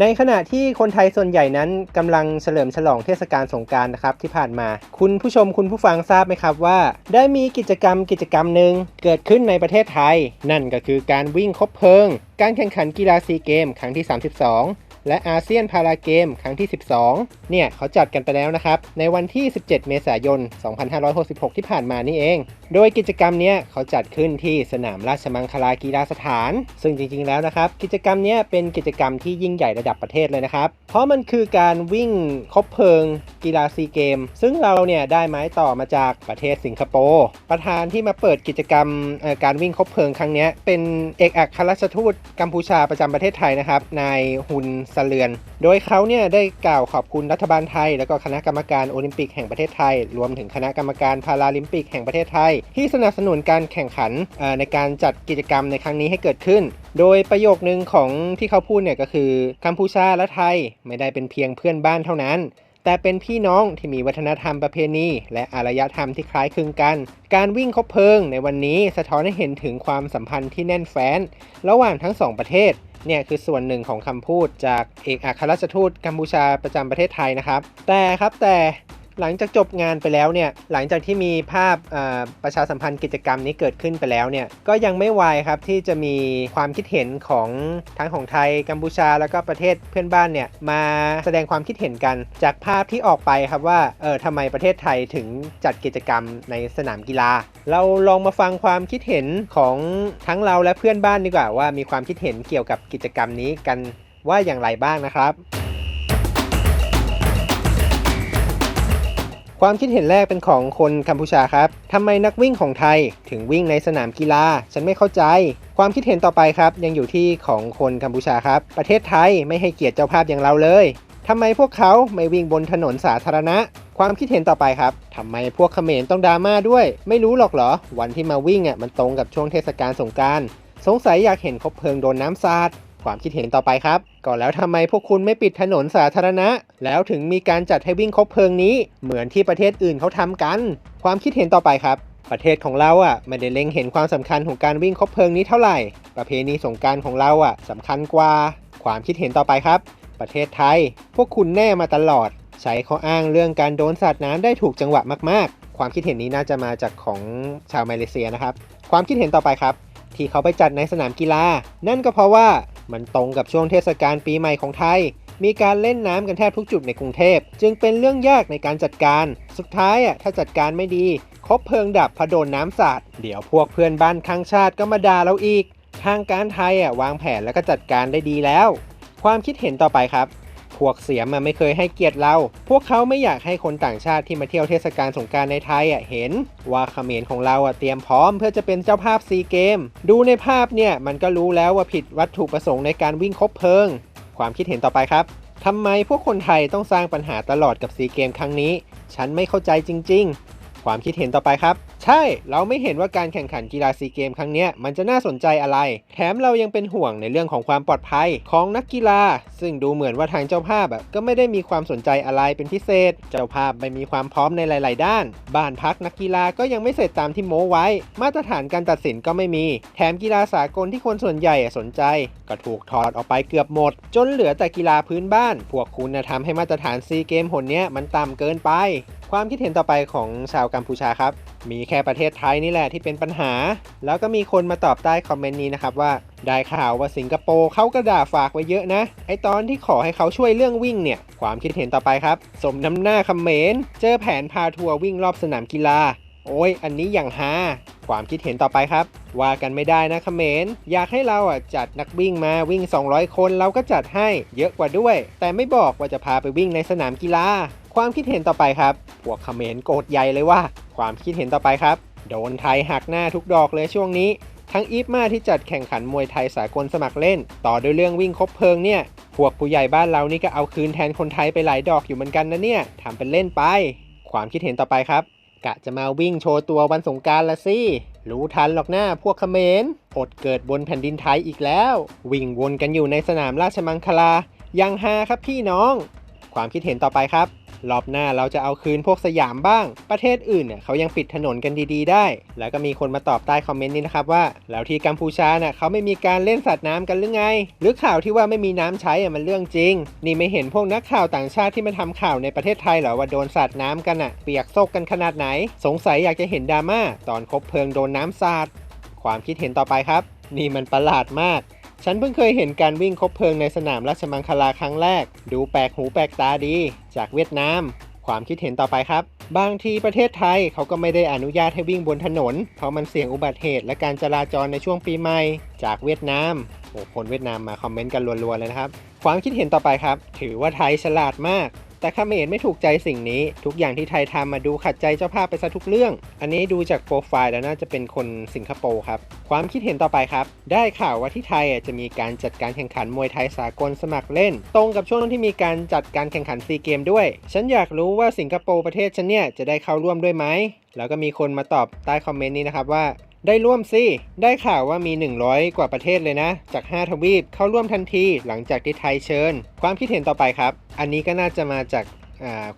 ในขณะที่คนไทยส่วนใหญ่นั้นกำลังเฉลิมฉลองเทศกาลสงการนะครับที่ผ่านมา คุณผู้ชมคุณผู้ฟังทราบไหมครับว่า ได้มีกิจกรรมกิจกรรมหนึ่งเกิดขึ้นในประเทศไทย นั่นก็คือการวิ่งคบเพลิง การแข่งขันกีฬาซีเกม ครั้งที่ 32และอาเซียนพาราเกมครั้งที่ 12 เนี่ยเขาจัดกันไปแล้วนะครับ ในวันที่ 17 เมษายน 2566 ที่ผ่านมานี่เอง โดยกิจกรรมเนี้ยเขาจัดขึ้นที่สนามราชมังคลากีฬาสถาน ซึ่งจริงๆแล้วนะครับ กิจกรรมเนี้ยเป็นกิจกรรมที่ยิ่งใหญ่ระดับประเทศเลยนะครับ เพราะมันคือการวิ่งคบเพลิงกีฬาซีเกม ซึ่งเราเนี่ยได้ไม้ต่อมาจากประเทศสิงคโปร์ประธานที่มาเปิดกิจกรรมการวิ่งคบเพลิงครั้งนี้เป็นเอกอัครราชทูตกัมพูชาประจำประเทศไทยนะครับนายฮุนสเลือน โดยเขาเนี่ยได้กล่าวขอบคุณรัฐบาลไทย แล้วก็คณะกรรมการโอลิมปิกแห่งประเทศไทย รวมถึงคณะกรรมการพาราลิมปิกแห่งประเทศไทย ที่สนับสนุนการแข่งขันในการจัดกิจกรรมในครั้งนี้ให้เกิดขึ้น โดยประโยคนึงของที่เขาพูดเนี่ยก็คือกัมพูชาและไทยไม่ได้เป็นเพียงเพื่อนบ้านเท่านั้น แต่เป็นพี่น้องที่มีวัฒนธรรมประเพณี และอารยธรรมที่คล้ายคลึงกัน การวิ่งคบเพลิงในวันนี้สะท้อนให้เห็นถึงความสัมพันธ์ที่แน่นแฟ้น ระหว่างทั้งสองประเทศเนี่ยคือส่วนหนึ่งของคำพูดจากเอกอัครราชทูตกัมพูชาประจำประเทศไทยนะครับ แต่ครับแต่ หลังจากจบงานไปแล้วเนี่ยหลังจากที่มีภาพประชาสัมพันธ์กิจกรรมนี้เกิดขึ้นไปแล้วเนี่ยก็ยังไม่วายครับที่จะมีความคิดเห็นของทั้งของไทยกัมพูชาแล้วก็ประเทศเพื่อนบ้านเนี่ยมาแสดงความคิดเห็นกันจากภาพที่ออกไปครับว่าเออทำไมประเทศไทยถึงจัดกิจกรรมในสนามกีฬา เราลองมาฟังความคิดเห็นของทั้งเราและเพื่อนบ้านดีกว่าว่ามีความคิดเห็นเกี่ยวกับกิจกรรมนี้กันว่าอย่างไรบ้างนะครับ ความคิดเห็นแรกเป็นของคนกัมพูชาครับทำไมนักวิ่งของไทยถึงวิ่งในสนามกีฬา ฉันไม่เข้าใจ ความคิดเห็นต่อไปครับ ยังอยู่ที่ของคนกัมพูชาครับ ประเทศไทยไม่ให้เกียรติเจ้าภาพอย่างเราเลยทำไมพวกเขาไม่วิ่งบนถนนสาธารณะ ความคิดเห็นต่อไปครับทำไมพวกเขมรต้องดราม่าด้วย ไม่รู้หรอกเหรอ วันที่มาวิ่งอะมันตรงกับช่วงเทศกาลสงการ สงสัยอยากเห็นคบเพลิงโดนน้ำสาด ความคิดเห็นต่อไปครับ ก็แล้วทำไมพวกคุณไม่ปิดถนนสาธารณะ แล้วถึงมีการจัดให้วิ่งคบเพลิงนี้ เหมือนที่ประเทศอื่นเขาทำกัน ความคิดเห็นต่อไปครับ ประเทศของเราอะไม่ได้เล็งเห็นความสำคัญของการวิ่งคบเพลิงนี้เท่าไหร่ ประเพณีสงการของเราอะสำคัญกว่า ความคิดเห็นต่อไปครับ ประเทศไทย พวกคุณแน่มาตลอด ใช้ข้ออ้างเรื่องการโดนสาดน้ำได้ถูกจังหวะมากๆ ความคิดเห็นนี้น่าจะมาจากของชาวมาเลเซียนะครับ ความคิดเห็นต่อไปครับ ที่เขาไปจัดในสนามกีฬา นั่นก็เพราะว่า มันตรงกับช่วงเทศกาลปีใหม่ของไทย มีการเล่นน้ำกันแทบทุกจุดในกรุงเทพ จึงเป็นเรื่องยากในการจัดการ สุดท้ายอะถ้าจัดการไม่ดีคบเพลิงดับพะโดนน้ำสาด เดี๋ยวพวกเพื่อนบ้านข้างชาติก็มาด่าเราอีก ทางการไทยอะวางแผนแล้วก็จัดการได้ดีแล้ว ความคิดเห็นต่อไปครับ พวกเสียมมันไม่เคยให้เกียรติเรา พวกเขาไม่อยากให้คนต่างชาติที่มาเที่ยวเทศกาลสงการในไทยอะเห็น ว่าเขมรของเราอะเตรียมพร้อมเพื่อจะเป็นเจ้าภาพซีเกม ดูในภาพเนี่ยมันก็รู้แล้วว่าผิดวัตถุประสงค์ในการวิ่งคบเพลิง ความคิดเห็นต่อไปครับทำไมพวกคนไทยต้องสร้างปัญหาตลอดกับซีเกมครั้งนี้ ฉันไม่เข้าใจจริง ๆ ความคิดเห็นต่อไปครับ ใช่ เราไม่เห็นว่าการแข่งขันกีฬาซีเกมครั้งนี้มันจะน่าสนใจอะไร แถมเรายังเป็นห่วงในเรื่องของความปลอดภัยของนักกีฬา ซึ่งดูเหมือนว่าทางเจ้าภาพก็ไม่ได้มีความสนใจอะไรเป็นพิเศษ เจ้าภาพไม่มีความพร้อมในหลาย ๆ ด้าน บ้านพักนักกีฬาก็ยังไม่เสร็จตามที่โม้ไว้ มาตรฐานการตัดสินก็ไม่มี แถมกีฬาสากลที่คนส่วนใหญ่สนใจ ก็ถูกถอดออกไปเกือบหมด จนเหลือแต่กีฬาพื้นบ้าน พวกคุณนะทำให้มาตรฐานซีเกมหนนี้มันต่ำเกินไป ความคิดเห็นต่อไปของชาวกัมพูชาครับ มีแค่ประเทศไทยนี่แหละที่เป็นปัญหา แล้วก็มีคนมาตอบใต้คอมเมนต์นี้นะครับว่า ได้ข่าวว่าสิงคโปร์เขาก็ด่าฝากไว้เยอะนะ ไอตอนที่ขอให้เขาช่วยเรื่องวิ่งเนี่ย ความคิดเห็นต่อไปครับ สมน้ำหน้าคอมเมนต์เจอแผนพาทัวร์วิ่งรอบสนามกีฬา โอ้ย อันนี้อย่างฮาความคิดเห็นต่อไปครับ ว่ากันไม่ได้นะคเขมรอยากให้เราอะจัดนักวิ่งมาวิ่ง 200 คนเราก็จัดให้เยอะกว่าด้วย แต่ไม่บอกว่าจะพาไปวิ่งในสนามกีฬา ความคิดเห็นต่อไปครับ พวกคอมเขมรโกรธใหญ่เลยว่า ความคิดเห็นต่อไปครับ โดนไทยหักหน้าทุกดอกเลยช่วงนี้ ทั้งอีฟมาที่จัดแข่งขันมวยไทยสากลสมัครเล่น ต่อด้วยเรื่องวิ่งคบเพลิงเนี่ย พวกผู้ใหญ่บ้านเรานี่ก็เอาคืนแทนคนไทยไปหลายดอกอยู่เหมือนกันนะเนี่ยทำเป็นเล่นไป ความคิดเห็นต่อไปครับ กะจะมาวิ่งโชว์ตัววันสงการละสิรู้ทันหรอกหน้าพวกเขมรอดเกิดบนแผ่นดินไทยอีกแล้ว วิ่งวนกันอยู่ในสนามราชมังคลายังฮาครับพี่น้อง ความคิดเห็นต่อไปครับ รอบหน้าเราจะเอาคืนพวกสยามบ้าง ประเทศอื่นเนี่ยเขายังปิดถนนกันดีๆ ได้ แล้วก็มีคนมาตอบใต้คอมเมนต์นี้นะครับว่า แล้วที่กัมพูชาเนี่ยเขาไม่มีการเล่นสัตว์น้ำกันหรือไง หรือข่าวที่ว่าไม่มีน้ำใช้อะมันเรื่องจริง นี่ไม่เห็นพวกนักข่าวต่างชาติที่มาทำข่าวในประเทศไทยเหรอว่าโดนสัตว์น้ำกันอะเปียกโซกกันขนาดไหน สงสัยอยากจะเห็นดราม่าตอนคบเพลิงโดนน้ำสาดความคิดเห็นต่อไปครับ นี่มันประหลาดมาก ฉันเพิ่งเคยเห็นการวิ่งคบเพลิงในสนามราชมังคลาครั้งแรก ดูแปลกหูแปลกตาดี จากเวียดนาม ความคิดเห็นต่อไปครับ บางทีประเทศไทยเขาก็ไม่ได้อนุญาตให้วิ่งบนถนน เพราะมันเสี่ยงอุบัติเหตุและการจราจรในช่วงปีใหม่ จากเวียดนามโอ้คนเวียดนามมาคอมเมนต์กันรัวๆเลยนะครับ ความคิดเห็นต่อไปครับ ถือว่าไทยฉลาดมาก แต่เขมรไม่ถูกใจสิ่งนี้ ทุกอย่างที่ไทยทำมาดูขัดใจเจ้าภาพไปซะทุกเรื่อง อันนี้ดูจากโปรไฟล์แล้วน่าจะเป็นคนสิงคโปร์ครับ ความคิดเห็นต่อไปครับ ได้ข่าวว่าที่ไทยจะมีการจัดการแข่งขันมวยไทยสากลสมัครเล่น ตรงกับช่วงที่มีการจัดการแข่งขันซีเกมด้วย ฉันอยากรู้ว่าสิงคโปร์ประเทศฉันเนี่ยจะได้เข้าร่วมด้วยไหมแล้วก็มีคนมาตอบใต้คอมเมนต์นี้นะครับว่า ได้ร่วมสิ ได้ข่าวว่ามี 100 กว่าประเทศเลยนะ จาก 5 ทวีปเข้าร่วมทันทีหลังจากที่ไทยเชิญ ความคิดเห็นต่อไปครับ อันนี้ก็น่าจะมาจาก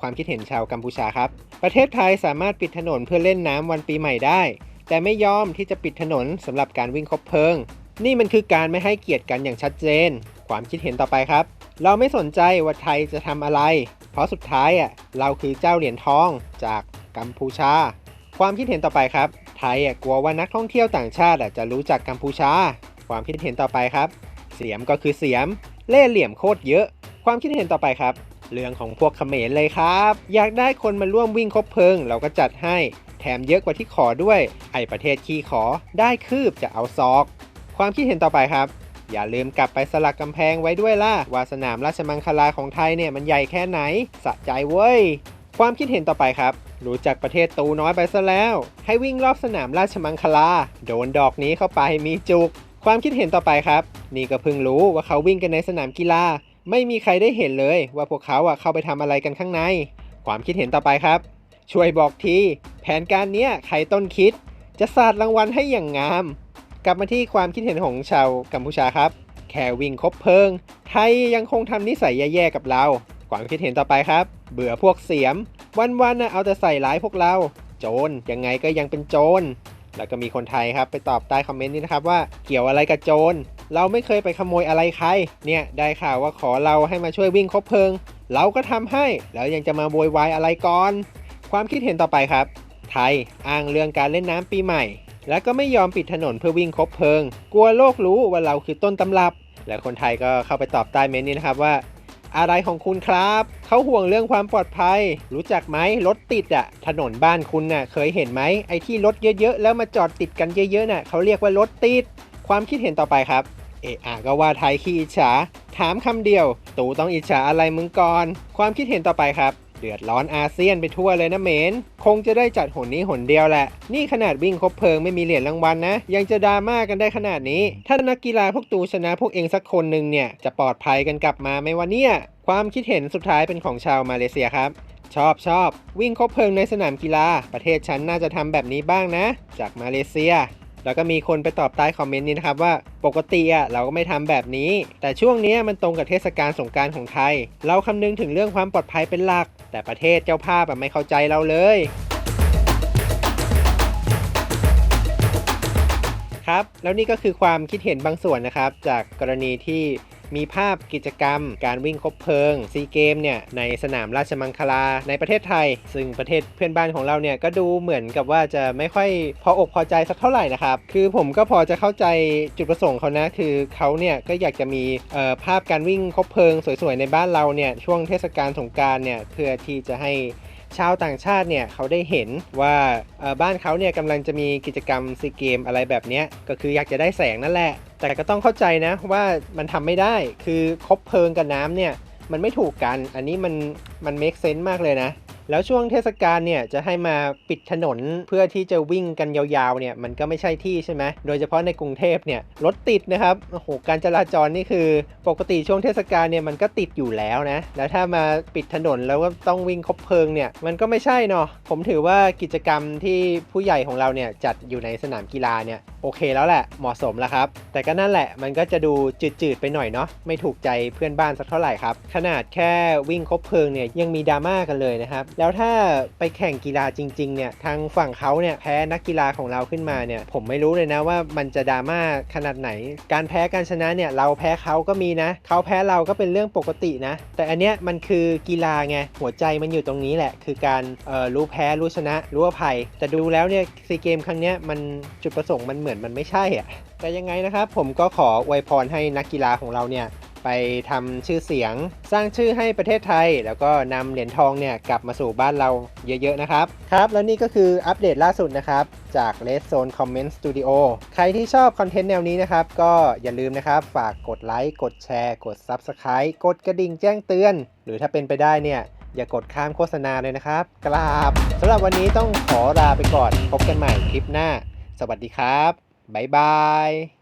ความคิดเห็นชาวกัมพูชาครับ ประเทศไทยสามารถปิดถนนเพื่อเล่นน้ำวันปีใหม่ได้ แต่ไม่ยอมที่จะปิดถนนสำหรับการวิ่งคบเพลิง นี่มันคือการไม่ให้เกียรติกันอย่างชัดเจน ความคิดเห็นต่อไปครับ เราไม่สนใจว่าไทยจะทำอะไร เพราะสุดท้ายอะเราคือเจ้าเหรียญทองจากกัมพูชา ความคิดเห็นต่อไปครับ ไทยอะกลัวว่านักท่องเที่ยวต่างชาติอะจะรู้จักกัมพูชา ความคิดเห็นต่อไปครับ เสียมก็คือเสียม เล่เหลี่ยมโคตรเยอะ ความคิดเห็นต่อไปครับ เรื่องของพวกเขมรเลยครับ อยากได้คนมาร่วมวิ่งคบเพลิง เราก็จัดให้ แถมเยอะกว่าที่ขอด้วย ไอประเทศขี้ขอ ได้คืบจะเอาซอก ความคิดเห็นต่อไปครับ อย่าลืมกลับไปสลักกำแพงไว้ด้วยล่ะ ว่าสนามราชมังคลาของไทยเนี่ยมันใหญ่แค่ไหน สะใจเว้ย ความคิดเห็นต่อไปครับ รู้จักประเทศตูน้อยไปซะแล้ว ให้วิ่งรอบสนามราชมังคลา โดนดอกนี้เข้าไปมีจุก ความคิดเห็นต่อไปครับ นี่ก็เพิ่งรู้ว่าเขาวิ่งกันในสนามกีฬา ไม่มีใครได้เห็นเลย ว่าพวกเขาอะเข้าไปทำอะไรกันข้างใน ความคิดเห็นต่อไปครับ ช่วยบอกทีแผนการเนี้ยใครต้นคิด จะสาดรางวัลให้อย่างงาม กลับมาที่ความคิดเห็นของชาวกัมพูชาครับ แค่วิ่งคบเพลิง ไทยยังคงทำนิสัยแย่ๆกับเรา ความคิดเห็นต่อไปครับ เบื่อพวกเสียม วันๆนะเอาแต่ใส่ร้ายพวกเรา โจรยังไงก็ยังเป็นโจรแล้วก็มีคนไทยครับไปตอบใต้คอมเมนต์นี้นะครับว่าเกี่ยวอะไรกับโจรเราไม่เคยไปขโมยอะไรใคร เนี่ยได้ข่าวว่าขอเราให้มาช่วยวิ่งคบเพลิง เราก็ทำให้แล้วยังจะมาโวยวายอะไรก่อน ความคิดเห็นต่อไปครับ ไทยอ้างเรื่องการเล่นน้ำปีใหม่ แล้วก็ไม่ยอมปิดถนนเพื่อวิ่งคบเพลิง กลัวโลกรู้ว่าเราคือต้นตำรับ และคนไทยก็เข้าไปตอบใต้เมนต์นี้นะครับว่า อะไรของคุณครับ เขาห่วงเรื่องความปลอดภัย รู้จักไหมรถติดอะถนนบ้านคุณน่ะ เคยเห็นไหมไอ้ที่รถเยอะๆ แล้วมาจอดติดกันเยอะๆน่ะเขาเรียกว่ารถติด ความคิดเห็นต่อไปครับ เอะอะก็ว่าไทยขี้อิจฉา ถามคำเดียว ตูต้องอิจฉาอะไรมึงก่อน ความคิดเห็นต่อไปครับ เดือดร้อนอาเซียนไปทั่วเลยนะเหมน คงจะได้จัดหนนี้หนเดียวแหละ นี่ขนาดวิ่งคบเพลิงไม่มีเหรียญรางวัลนะ ยังจะดราม่ากันได้ขนาดนี้ ถ้านักกีฬาพวกตูชนะพวกเองสักคนหนึ่งเนี่ย จะปลอดภัยกันกลับมาไหมวะเนี่ย ความคิดเห็นสุดท้ายเป็นของชาวมาเลเซียครับชอบชอบวิ่งคบเพลิงในสนามกีฬา ประเทศฉันน่าจะทำแบบนี้บ้างนะ จากมาเลเซีย แล้วก็มีคนไปตอบใต้คอมเมนต์นี้นะครับว่าปกติอะเราก็ไม่ทำแบบนี้ แต่ช่วงนี้มันตรงกับเทศกาลสงการของไทย เราคำนึงถึงเรื่องความปลอดภัยเป็นหลัก แต่ประเทศเจ้าภาพแบบไม่เข้าใจเราเลย ครับ แล้วนี่ก็คือความคิดเห็นบางส่วนนะครับ จากกรณีที่ มีภาพกิจกรรม การวิ่งคบเพลิงซีเกมเนี่ยในสนามราชมังคลาในประเทศไทย ซึ่งประเทศเพื่อนบ้านของเราเนี่ยก็ดูเหมือนกับว่าจะไม่ค่อยพออกพอใจสักเท่าไหร่นะครับ คือผมก็พอจะเข้าใจจุดประสงค์เขานะคือเขาเนี่ยก็อยากจะมีภาพการวิ่งคบเพลิงสวยๆในบ้านเราเนี่ยช่วงเทศกาลสงการเนี่ยเพื่อที่จะให้ ชาวต่างชาติเนี่ยเขาได้เห็นว่าบ้านเขาเนี่ยกำลังจะมีกิจกรรมซีเกมอะไรแบบนี้ก็คืออยากจะได้แสงนั่นแหละ แต่ก็ต้องเข้าใจนะว่ามันทำไม่ได้คือคบเพลิงกับน้ำเนี่ยมันไม่ถูกกัน อันนี้มันมันเมคเซนต์มากเลยนะ แล้วช่วงเทศกาลเนี่ยจะให้มาปิดถนนเพื่อที่จะวิ่งกันยาวๆเนี่ยมันก็ไม่ใช่ที่ใช่ไหมโดยเฉพาะในกรุงเทพเนี่ยรถติดนะครับโอ้โหการจราจรนี่คือปกติช่วงเทศกาลเนี่ยมันก็ติดอยู่แล้วนะแล้วถ้ามาปิดถนนแล้วก็ต้องวิ่งคบเพลิงเนี่ยมันก็ไม่ใช่เนาะผมถือว่ากิจกรรมที่ผู้ใหญ่ของเราเนี่ยจัดอยู่ในสนามกีฬาเนี่ยโอเคแล้วแหละเหมาะสมแล้วครับ แต่ก็นั่นแหละมันก็จะดูจืดๆไปหน่อยเนาะไม่ถูกใจเพื่อนบ้านสักเท่าไหร่ครับขนาดแค่วิ่งคบเพลิงเนี่ยยังมีดราม่ากันเลยนะครับแล้วถ้าไปแข่งกีฬาจริงๆเนี่ยทางฝั่งเขาเนี่ยแพ้นักกีฬาของเราขึ้นมาเนี่ยผมไม่รู้เลยนะว่ามันจะดราม่าขนาดไหน การแพ้การชนะเนี่ยเราแพ้เขาก็มีนะเขาแพ้เราก็เป็นเรื่องปกตินะ แต่อันเนี้ยมันคือกีฬาไงหัวใจมันอยู่ตรงนี้แหละ คือการรู้แพ้รู้ชนะรู้อภัย แต่ดูแล้วเนี่ยซีเกมครั้งเนี้ยมันจุดประสงค์มันเหมือนมันไม่ใช่อะแต่ยังไงนะครับผมก็ขออวยพรให้นักกีฬาของเราเนี่ย ไปทำชื่อเสียง สร้างชื่อให้ประเทศไทย แล้วก็นำเหรียญทองเนี่ยกลับมาสู่บ้านเราเยอะๆนะครับ ครับ แล้วนี่ก็คืออัปเดตล่าสุดนะครับ จาก Red Zone Comment Studio ใครที่ชอบคอนเทนต์แนวนี้นะครับ ก็อย่าลืมนะครับ ฝากกดไลค์กดแชร์ กด Subscribe กดกระดิ่งแจ้งเตือน หรือถ้าเป็นไปได้เนี่ยอย่ากดข้ามโฆษณาเลยนะครับ กราบสำหรับวันนี้ต้องขอลาไปก่อน พบกันใหม่คลิปหน้า สวัสดีครับ บ๊ายบาย